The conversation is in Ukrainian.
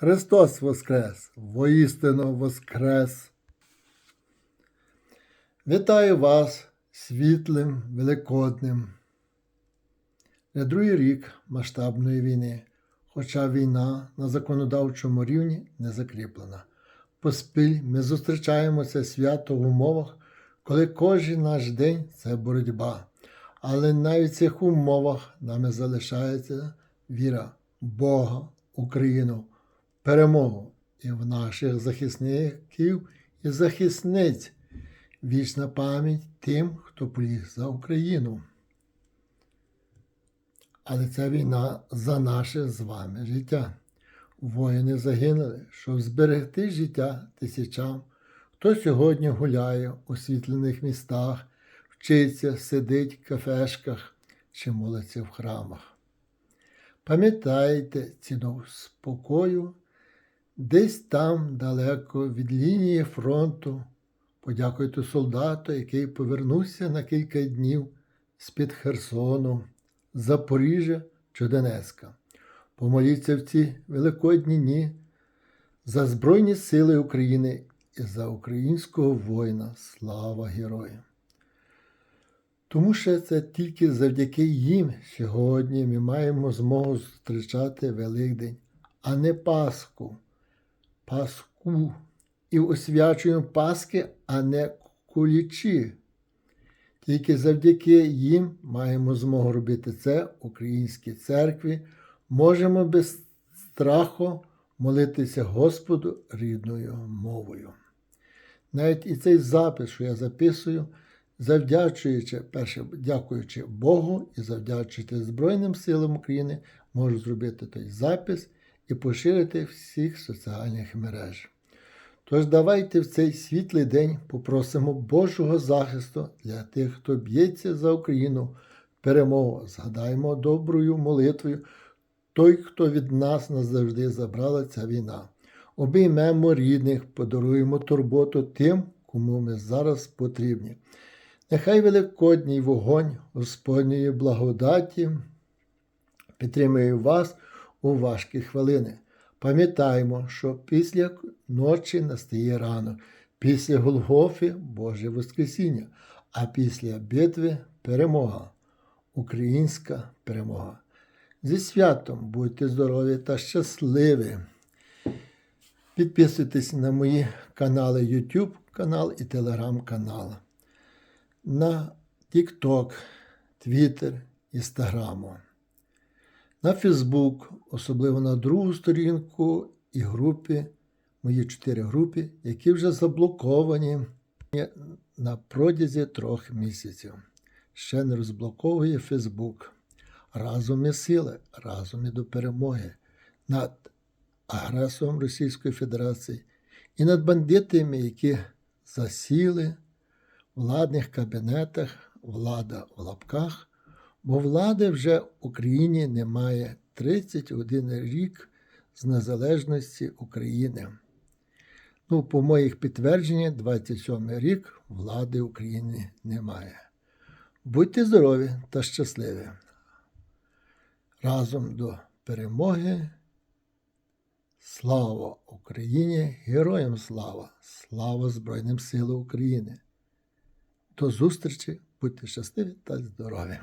Христос Воскрес! Воістину Воскрес! Вітаю вас світлим, великодним. Не другий рік масштабної війни, хоча війна на законодавчому рівні не закріплена. Поспіль ми зустрічаємо це свято в умовах, коли кожен наш день це боротьба. Але навіть в цих умовах нами залишається віра в Бога, Україну, перемогу і в наших захисників і захисниць. Вічна пам'ять тим, хто поліг за Україну. Але це війна за наше з вами життя. Воїни загинули, щоб зберегти життя тисячам, хто сьогодні гуляє у світлених містах, вчиться, сидить в кафешках чи молиться в храмах. Пам'ятайте ціну спокою, десь там, далеко від лінії фронту. Подякуйте солдату, який повернувся на кілька днів з-під Херсону, Запоріжжя чи Донецька. Помоліться в ці великодні дні за Збройні Сили України і за українського воїна. Слава героям! Тому що це тільки завдяки їм сьогодні ми маємо змогу зустрічати Великдень, а не Пасху, Пасху. І освячуємо Пасхи, а не кулічі. Тільки завдяки їм маємо змогу робити це в українській церкві, можемо без страху молитися Господу рідною мовою. Навіть і цей запис, що я записую, завдячуючи, перше, дякуючи Богу і завдячуючи Збройним силам України, можу зробити той запис і поширити всіх соціальних мережах. Тож давайте в цей світлий день попросимо Божого захисту для тих, хто б'ється за Україну, перемогу. Згадаємо доброю молитвою той, хто від нас назавжди забрала ця війна. Обіймемо рідних, подаруємо турботу тим, кому ми зараз потрібні. Нехай великодній вогонь Господньої благодаті підтримує вас у важкі хвилини. Пам'ятаємо, що після ночі настає ранок, після Голгофи Боже Воскресіння, а після битви перемога, українська перемога. Зі святом будьте здорові та щасливі. Підписуйтесь на мої канали YouTube канал і Telegram канал, на TikTok, Twitter, Instagram на Фейсбук, особливо на другу сторінку і групи, мої чотири групи, які вже заблоковані на протязі трьох місяців. Ще не розблоковує Фейсбук. Разом і сили, разом і до перемоги над агресором Російської Федерації і над бандитами, які засіли в владних кабінетах, влада в лапках. Бо влади вже Україні немає 31 рік з незалежності України. Ну, по моїх підтвердженнях, 27 рік влади України немає. Будьте здорові та щасливі. Разом до перемоги. Слава Україні! Героям слава! Слава Збройним силам України! До зустрічі! Будьте щасливі та здорові!